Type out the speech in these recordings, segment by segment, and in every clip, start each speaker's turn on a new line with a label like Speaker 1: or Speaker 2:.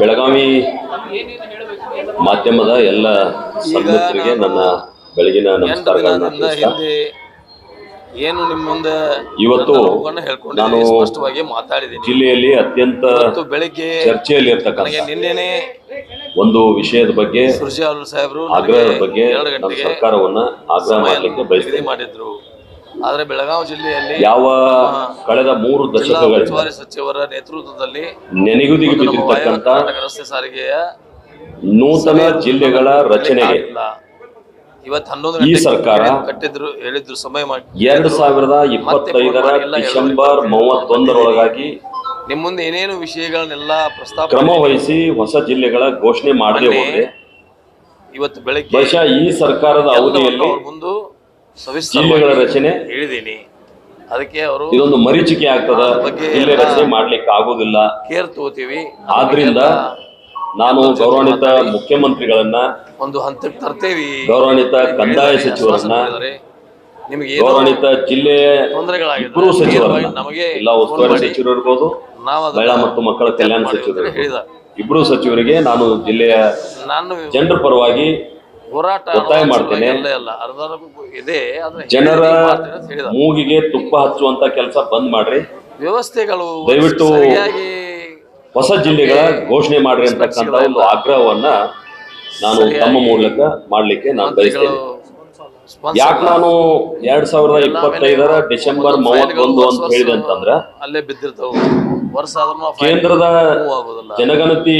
Speaker 1: ಬೆಳಗಾವಿ ಮಾಧ್ಯಮದ ಎಲ್ಲ ಸದಸ್ಯರಿಗೆ ನನ್ನ ಬೆಳಗಿನ ನಮಸ್ಕಾರಗಳನ್ನು ತಿಳಿಸ್ತಾ
Speaker 2: ಏನು ನಿಮ್ಮ ಮುಂದೆ
Speaker 1: ಇವತ್ತು ನಾನು
Speaker 2: ಸ್ಪಷ್ಟವಾಗಿ ಮಾತಾಡಿದ್ದೀನಿ.
Speaker 1: ಜಿಲ್ಲೆಯಲ್ಲಿ ಅತ್ಯಂತ
Speaker 2: ಬೆಳಗ್ಗೆ
Speaker 1: ಚರ್ಚೆಯಲ್ಲಿ ಇರ್ತಕ್ಕಂಥ
Speaker 2: ನಿನ್ನೆನೆ
Speaker 1: ಒಂದು ವಿಷಯದ ಬಗ್ಗೆ
Speaker 2: ಸುರ್ಜಿ ಅವರು ಸಾಹೇಬರು
Speaker 1: ಆಗ್ರಹದ ಬಗ್ಗೆ ಸರ್ಕಾರವನ್ನ ಆಗ್ರಹ ಮಾಡಲಿಕ್ಕೆ ಬಯಸಿದೆ
Speaker 2: ಮಾಡಿದ್ರು. ಆದ್ರೆ ಬೆಳಗಾವಿ ಜಿಲ್ಲೆಯಲ್ಲಿ
Speaker 1: ಯಾವ ಕಳೆದ ಮೂರು ದಶಕಗಳ
Speaker 2: ಉಸ್ತುವಾರಿ ಸಚಿವರ ನೇತೃತ್ವದಲ್ಲಿ
Speaker 1: ನೆನೆಗುದಿಗೆ ಬಿದ್ದಿರ್ತಕ್ಕಂಥ
Speaker 2: ರಸ್ತೆ ಸಾರಿಗೆಯ
Speaker 1: ನೂತನ ಜಿಲ್ಲೆಗಳ ರಚನೆಗೆ.
Speaker 2: ಇವತ್ತು ಹನ್ನೊಂದು
Speaker 1: ಈ ಸರ್ಕಾರ
Speaker 2: ಕಟ್ಟಿದ್ರು ಹೇಳಿದ್ರು ಸಮಯ ಮಾಡಿ
Speaker 1: ಎರಡು ಸಾವಿರದ ಇಪ್ಪತ್ತೈದರ ಡಿಸೆಂಬರ್ ಮೂವತ್ತೊಂದರೊಳಗಾಗಿ
Speaker 2: ನಿಮ್ಮ ಮುಂದೆ ಏನೇನು ವಿಷಯಗಳನ್ನೆಲ್ಲ ಪ್ರಸ್ತಾಪ
Speaker 1: ಕ್ರಮ ವಹಿಸಿ ಹೊಸ ಜಿಲ್ಲೆಗಳ ಘೋಷಣೆ ಮಾಡದೆ ಹೋದ್ರೆ
Speaker 2: ಇವತ್ತು ಬೆಳಗ್ಗೆ
Speaker 1: ಬಹುಶಃ ಈ ಸರ್ಕಾರದ ಅವಧಿಯಲ್ಲಿ
Speaker 2: ಮುಂದು
Speaker 1: ಜಿಲ್ಲೆಗಳ ರಚನೆ?
Speaker 2: ಹೇಳಿದ್ದೀನಿ. ಅದಕ್ಕೆ ಅವರು
Speaker 1: ಇದೊಂದು ಮರೀಚಿಕೆ ಆಗ್ತದ?
Speaker 2: ಬಗ್ಗೆ
Speaker 1: ಜಿಲ್ಲೆ ರಚನೆ ಮಾಡ್ಲಿಕ್ಕೆ ಆಗೋದಿಲ್ಲ.
Speaker 2: ಕೇರ್ ತಗೋತೀವಿ
Speaker 1: ಆದ್ರಿಂದ ನಾನು ಗೌರವಾನ್ವಿತ ಮುಖ್ಯಮಂತ್ರಿಗಳನ್ನ
Speaker 2: ಒಂದು ಹಂತಕ್ಕೆ ತರ್ತೇವಿ.
Speaker 1: ಗೌರವಾನ್ವಿತ ಕಂದಾಯ ಸಚಿವರನ್ನ
Speaker 2: ನಿಮಗೆ
Speaker 1: ಗೌರವಾನ್ವಿತ
Speaker 2: ಜಿಲ್ಲೆಯ
Speaker 1: ಇಬ್ಬರು ಸಚಿವರನ್ನ
Speaker 2: ನಮಗೆ
Speaker 1: ಇಲ್ಲ ಉಸ್ತುವಾರಿ ಸಚಿವರು ಇರ್ಬೋದು ಮಹಿಳಾ ಮತ್ತು ಮಕ್ಕಳ ಕಲ್ಯಾಣ ಸಚಿವರು ಇಬ್ರು ಸಚಿವರಿಗೆ ನಾನು ಜಿಲ್ಲೆಯ
Speaker 2: ನಾನು
Speaker 1: ಜನರ ಪರವಾಗಿ
Speaker 2: ಹೋರಾಟ
Speaker 1: ಒತ್ತಾಯ ಮಾಡ್ತೇನೆ.
Speaker 2: ಇದೆ
Speaker 1: ಜನರ ಮೂಗಿಗೆ ತುಪ್ಪ ಹಚ್ಚುವಂತ ಕೆಲಸ ಬಂದ್ ಮಾಡ್ರಿ.
Speaker 2: ವ್ಯವಸ್ಥೆಗಳು
Speaker 1: ದಯವಿಟ್ಟು ಹೊಸ ಜಿಲ್ಲೆಗಳ ಘೋಷಣೆ ಮಾಡ್ರಿ ಅಂತಕ್ಕಂತ ಒಂದು ಆಗ್ರಹವನ್ನ ನಾನು ತಮ್ಮ ಮೂಲಕ ಮಾಡ್ಲಿಕ್ಕೆ ನಾನು ಬಯಸ್ತೇನೆ. ಯಾಕೆ ನಾನು ಎರಡ್ ಸಾವಿರದ ಇಪ್ಪತ್ತೈದರ ಡಿಸೆಂಬರ್ ಮೂವತ್ತೊಂದು ಅಂತ ಹೇಳಿದೆ ಅಂತಂದ್ರ
Speaker 2: ಅಲ್ಲೇ ಬಿದ್ದಿರ್ತಾವ.
Speaker 1: ಕೇಂದ್ರದ ಜನಗಣತಿ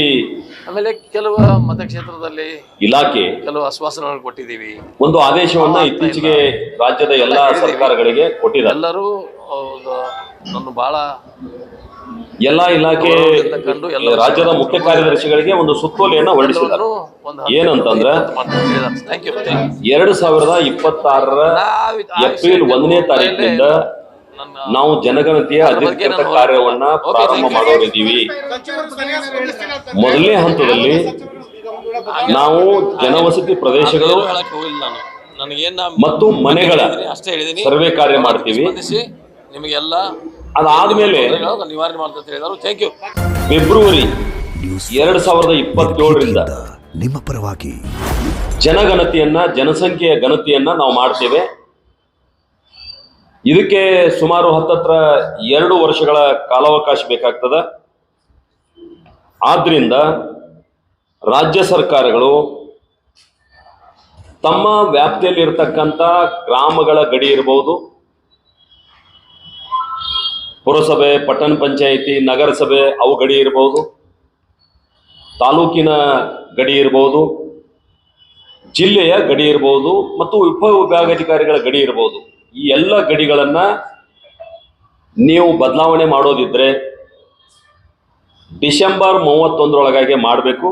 Speaker 2: ಆಮೇಲೆ ಕೆಲವು ಮತಕ್ಷೇತ್ರದಲ್ಲಿ
Speaker 1: ಇಲಾಖೆ
Speaker 2: ಕೆಲವು ಆಶ್ವಾಸನೆಗಳನ್ನು ಕೊಟ್ಟಿದ್ದೀವಿ.
Speaker 1: ಒಂದು ಆದೇಶವನ್ನ ಇತ್ತೀಚೆಗೆ ರಾಜ್ಯದ ಎಲ್ಲ ಸರ್ಕಾರಗಳಿಗೆ ಕೊಟ್ಟಿದ್ದಾರೆ.
Speaker 2: ಎಲ್ಲರೂ ನನ್ನ ಬಹಳ
Speaker 1: ಎಲ್ಲಾ ಇಲಾಖೆ
Speaker 2: ಕಂಡು ಎಲ್ಲ
Speaker 1: ರಾಜ್ಯದ ಮುಖ್ಯ ಕಾರ್ಯದರ್ಶಿಗಳಿಗೆ ಒಂದು ಸುತ್ತೋಲೆಯನ್ನ ಹೊರಡಿಸಿದ್ದಾರೆ. ಏನಂತಂದ್ರೆ ಎರಡು ಸಾವಿರದ ಇಪ್ಪತ್ತಾರರ ಏಪ್ರಿಲ್ ಒಂದನೇ ತಾರೀಕಿನಿಂದ ನಾವು ಜನಗಣತಿಯ ಅಧಿಕೃತ ಕಾರ್ಯವನ್ನ ಪ್ರಾರಂಭ ಮಾಡೋರಿದ್ದೀವಿ. ಮೊದಲನೇ ಹಂತದಲ್ಲಿ ನಾವು ಜನವಸತಿ ಪ್ರದೇಶಗಳು
Speaker 2: ಹೇಳಕ್ ನಾನು. ನನಗೇನ್
Speaker 1: ಮತ್ತು ಮನೆಗಳ
Speaker 2: ಅಷ್ಟೇ ಹೇಳಿದೀನಿ.
Speaker 1: ಸರ್ವೆ ಕಾರ್ಯ ಮಾಡ್ತೀವಿ.
Speaker 2: ನಿಮಗೆಲ್ಲ
Speaker 1: ಅದಾದ್ಮೇಲೆ
Speaker 2: ನಿವಾರಣೆ ಮಾಡ್ತಾರೆ ಅಂತ ಹೇಳಿದರು ಥ್ಯಾಂಕ್ ಯು
Speaker 1: ಫೆಬ್ರವರಿ ಎರಡ್ ಸಾವಿರದ ಇಪ್ಪತ್ತೇಳರಿಂದ
Speaker 3: ನಿಮ್ಮ ಪರವಾಗಿ
Speaker 1: ಜನಗಣತಿಯನ್ನ ಜನಸಂಖ್ಯೆಯ ಗಣತಿಯನ್ನ ನಾವು ಮಾಡ್ತೇವೆ. ಇದಕ್ಕೆ ಸುಮಾರು ಹತ್ತತ್ರ ಎರಡು ವರ್ಷಗಳ ಕಾಲಾವಕಾಶ ಬೇಕಾಗ್ತದ. ಆದ್ರಿಂದ ರಾಜ್ಯ ಸರ್ಕಾರಗಳು ತಮ್ಮ ವ್ಯಾಪ್ತಿಯಲ್ಲಿ ಇರತಕ್ಕಂಥ ಗ್ರಾಮಗಳ ಗಡಿ ಇರಬಹುದು ಪುರಸಭೆ, ಪಟ್ಟಣ ಪಂಚಾಯಿತಿ, ನಗರಸಭೆ ಅವು ಗಡಿ ಇರಬಹುದು ತಾಲೂಕಿನ ಗಡಿ ಇರಬಹುದು ಜಿಲ್ಲೆಯ ಗಡಿ ಇರಬಹುದು ಮತ್ತು ಉಪ ವಿಭಾಗಾಧಿಕಾರಿಗಳ ಗಡಿ ಇರಬಹುದು ಈ ಎಲ್ಲ ಗಡಿಗಳನ್ನು ನೀವು ಬದಲಾವಣೆ ಮಾಡೋದಿದ್ರೆ ಡಿಸೆಂಬರ್ ಮೂವತ್ತೊಂದರೊಳಗಾಗಿ ಮಾಡಬೇಕು.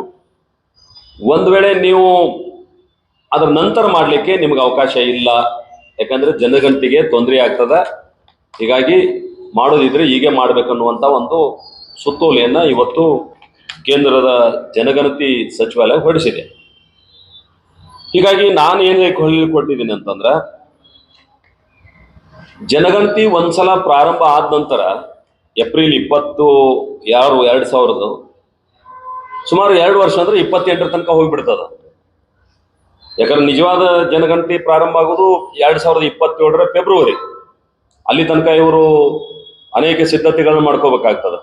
Speaker 1: ಒಂದು ವೇಳೆ ನೀವು ಅದರ ನಂತರ ಮಾಡಲಿಕ್ಕೆ ನಿಮಗೆ ಅವಕಾಶ ಇಲ್ಲ. ಯಾಕಂದರೆ ಜನಗಣತಿಗೆ ತೊಂದರೆ ಆಗ್ತದೆ. ಹೀಗಾಗಿ ಮಾಡೋದಿದ್ರೆ ಹೀಗೆ ಮಾಡಬೇಕನ್ನುವಂಥ ಒಂದು ಸುತ್ತೋಲೆಯನ್ನು ಇವತ್ತು ಕೇಂದ್ರದ ಜನಗಣತಿ ಸಚಿವಾಲಯ ಹೊರಡಿಸಿದೆ. ಹೀಗಾಗಿ ನಾನು ಏನು ಕೊಟ್ಟಿದ್ದೀನಿ ಅಂತಂದ್ರೆ ಜನಗಣತಿ ಒಂದ್ಸಲ ಪ್ರಾರಂಭ ಆದ ನಂತರ ಏಪ್ರಿಲ್ ಇಪ್ಪತ್ತು, ಯಾರು ಎರಡು ಸಾವಿರದ ಸುಮಾರು ಎರಡು ವರ್ಷ ಅಂದ್ರೆ ಇಪ್ಪತ್ತೆಂಟರ ತನಕ ಹೋಗಿಬಿಡ್ತದ. ಯಾಕಂದ್ರೆ ನಿಜವಾದ ಜನಗಣತಿ ಪ್ರಾರಂಭ ಆಗೋದು ಎರಡು ಸಾವಿರದ ಇಪ್ಪತ್ತೇಳರ ಫೆಬ್ರವರಿ. ಅಲ್ಲಿ ತನಕ ಇವರು ಅನೇಕ ಸಿದ್ಧತೆಗಳನ್ನ ಮಾಡ್ಕೋಬೇಕಾಗ್ತದೆ.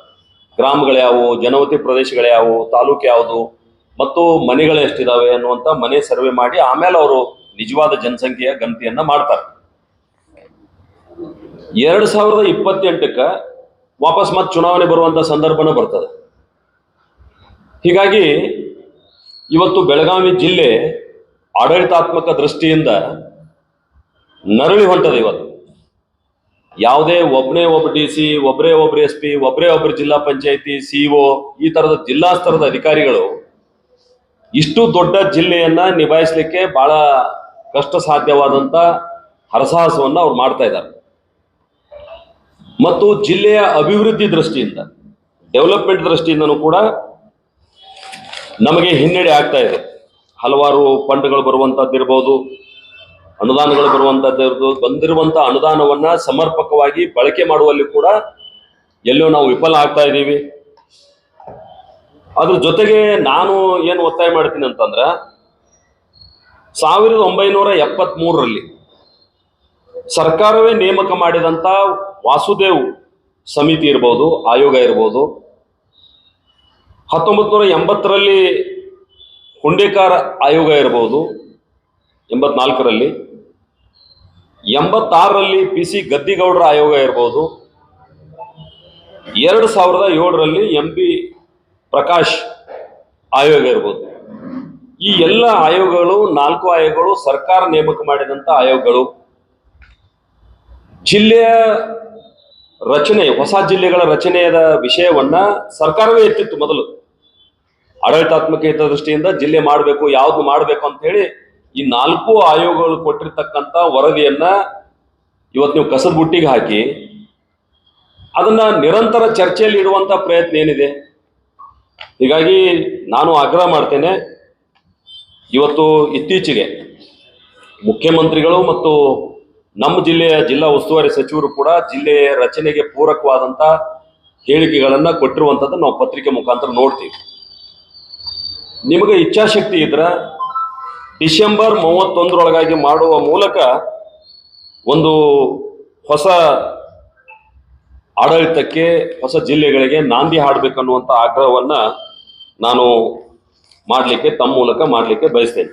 Speaker 1: ಗ್ರಾಮಗಳ್ಯಾವು ಜನವತಿ ಪ್ರದೇಶಗಳ್ಯಾವು ತಾಲೂಕು ಯಾವುದು, ಮತ್ತು ಮನೆಗಳು ಎಷ್ಟಿದಾವೆ ಅನ್ನುವಂಥ ಮನೆ ಸರ್ವೆ ಮಾಡಿ ಆಮೇಲೆ ಅವರು ನಿಜವಾದ ಜನಸಂಖ್ಯೆಯ ಗಣತಿಯನ್ನ ಮಾಡ್ತಾರೆ. ಎರಡು ಸಾವಿರದ ಇಪ್ಪತ್ತೆಂಟಕ್ಕೆ ವಾಪಸ್ ಮತ್ತೆ ಚುನಾವಣೆ ಬರುವಂತ ಸಂದರ್ಭನೂ ಬರ್ತದೆ. ಹೀಗಾಗಿ ಇವತ್ತು ಬೆಳಗಾವಿ ಜಿಲ್ಲೆ ಆಡಳಿತಾತ್ಮಕ ದೃಷ್ಟಿಯಿಂದ ನರಳಿ ಹೊಂಟದೆ ಇವತ್ತು. ಯಾವುದೇ ಒಬ್ಬನೇ ಒಬ್ಬ ಡಿ ಸಿ ಒಬ್ಬರೇ ಒಬ್ಬರು ಎಸ್ ಪಿ ಒಬ್ಬರೇ ಒಬ್ಬರು ಜಿಲ್ಲಾ ಪಂಚಾಯತಿ ಸಿಇಒ ಈ ತರದ ಜಿಲ್ಲಾ ಸ್ತರದ ಅಧಿಕಾರಿಗಳು ಇಷ್ಟು ದೊಡ್ಡ ಜಿಲ್ಲೆಯನ್ನ ನಿಭಾಯಿಸಲಿಕ್ಕೆ ಬಹಳ ಕಷ್ಟ ಸಾಧ್ಯವಾದಂತ ಹರಸಾಹಸವನ್ನ ಅವ್ರು ಮಾಡ್ತಾ ಇದ್ದಾರೆ. ಮತ್ತು ಜಿಲ್ಲೆಯ ಅಭಿವೃದ್ಧಿ ದೃಷ್ಟಿಯಿಂದ ಡೆವಲಪ್ಮೆಂಟ್ ದೃಷ್ಟಿಯಿಂದನೂ ಕೂಡ ನಮಗೆ ಹಿನ್ನಡೆ ಆಗ್ತಾ ಇದೆ. ಹಲವಾರು ಫಂಡ್ಗಳು ಬರುವಂತದ್ದಿರ್ಬೋದು, ಅನುದಾನಗಳು ಬರುವಂಥದ್ದು ಇರ್ಬೋದು ಬಂದಿರುವಂತ ಅನುದಾನವನ್ನ ಸಮರ್ಪಕವಾಗಿ ಬಳಕೆ ಮಾಡುವಲ್ಲಿ ಕೂಡ ಎಲ್ಲೋ ನಾವು ವಿಫಲ ಆಗ್ತಾ ಇದ್ದೀವಿ. ಅದ್ರ ಜೊತೆಗೆ ನಾನು ಏನು ಒತ್ತಾಯ ಮಾಡ್ತೀನಿ ಅಂತಂದ್ರೆ, ಸಾವಿರದ ಒಂಬೈನೂರ ಎಪ್ಪತ್ತ್ ಸರ್ಕಾರವೇ ನೇಮಕ ಮಾಡಿದಂಥ ವಾಸುದೇವ್ ಸಮಿತಿ ಇರ್ಬೋದು, ಆಯೋಗ ಇರ್ಬೋದು. ಹತ್ತೊಂಬತ್ತು ನೂರ ಎಂಬತ್ತರಲ್ಲಿ ಹುಂಡೇಕಾರ ಆಯೋಗ ಇರ್ಬೋದು, ಎಂಬತ್ನಾಲ್ಕರಲ್ಲಿ. ಎಂಬತ್ತಾರರಲ್ಲಿ ಪಿ ಸಿ ಗದ್ದಿಗೌಡರ ಆಯೋಗ ಇರ್ಬೋದು. ಎರಡು ಸಾವಿರದ ಏಳರಲ್ಲಿ ಎಂ ಪಿ ಪ್ರಕಾಶ್ ಆಯೋಗ ಇರ್ಬೋದು. ಈ ಎಲ್ಲ ಆಯೋಗಗಳು, ನಾಲ್ಕು ಆಯೋಗಗಳು ಸರ್ಕಾರ ನೇಮಕ ಮಾಡಿದಂಥ ಆಯೋಗಗಳು. ಜಿಲ್ಲೆಯ ರಚನೆ, ಹೊಸ ಜಿಲ್ಲೆಗಳ ರಚನೆಯದ ವಿಷಯವನ್ನ ಸರ್ಕಾರವೇ ಎತ್ತಿತ್ತು ಮೊದಲು. ಆಡಳಿತಾತ್ಮಕ ಹಿತದೃಷ್ಟಿಯಿಂದ ಜಿಲ್ಲೆ ಮಾಡಬೇಕು, ಯಾವ್ದು ಮಾಡಬೇಕು ಅಂತ ಹೇಳಿ ಈ ನಾಲ್ಕು ಆಯೋಗಗಳು ಕೊಟ್ಟಿರ್ತಕ್ಕಂಥ ವರದಿಯನ್ನ ಇವತ್ತು ನೀವು ಕಸದ ಬುಟ್ಟಿಗೆ ಹಾಕಿ, ಅದನ್ನ ನಿರಂತರ ಚರ್ಚೆಯಲ್ಲಿ ಇಡುವಂತ ಪ್ರಯತ್ನ ಏನಿದೆ? ಹೀಗಾಗಿ ನಾನು ಆಗ್ರಹ ಮಾಡ್ತೇನೆ, ಇವತ್ತು ಇತ್ತೀಚೆಗೆ ಮುಖ್ಯಮಂತ್ರಿಗಳು ಮತ್ತು ನಮ್ಮ ಜಿಲ್ಲೆಯ ಜಿಲ್ಲಾ ಉಸ್ತುವಾರಿ ಸಚಿವರು ಕೂಡ ಜಿಲ್ಲೆಯ ರಚನೆಗೆ ಪೂರಕವಾದಂತ ಹೇಳಿಕೆಗಳನ್ನ ಕೊಟ್ಟಿರುವಂತದ್ದು ನಾವು ಪತ್ರಿಕೆ ಮುಖಾಂತರ ನೋಡ್ತೀವಿ. ನಿಮಗೆ ಇಚ್ಛಾಶಕ್ತಿ ಇದ್ರ ಡಿಸೆಂಬರ್ ಮೂವತ್ತೊಂದರೊಳಗಾಗಿ ಮಾಡುವ ಮೂಲಕ ಒಂದು ಹೊಸ ಆಡಳಿತಕ್ಕೆ, ಹೊಸ ಜಿಲ್ಲೆಗಳಿಗೆ ನಾಂದಿ ಹಾಡಬೇಕನ್ನುವಂಥ ಆಗ್ರಹವನ್ನು ನಾನು ಮಾಡಲಿಕ್ಕೆ, ತಮ್ಮ ಮೂಲಕ ಮಾಡಲಿಕ್ಕೆ ಬಯಸ್ತೇನೆ.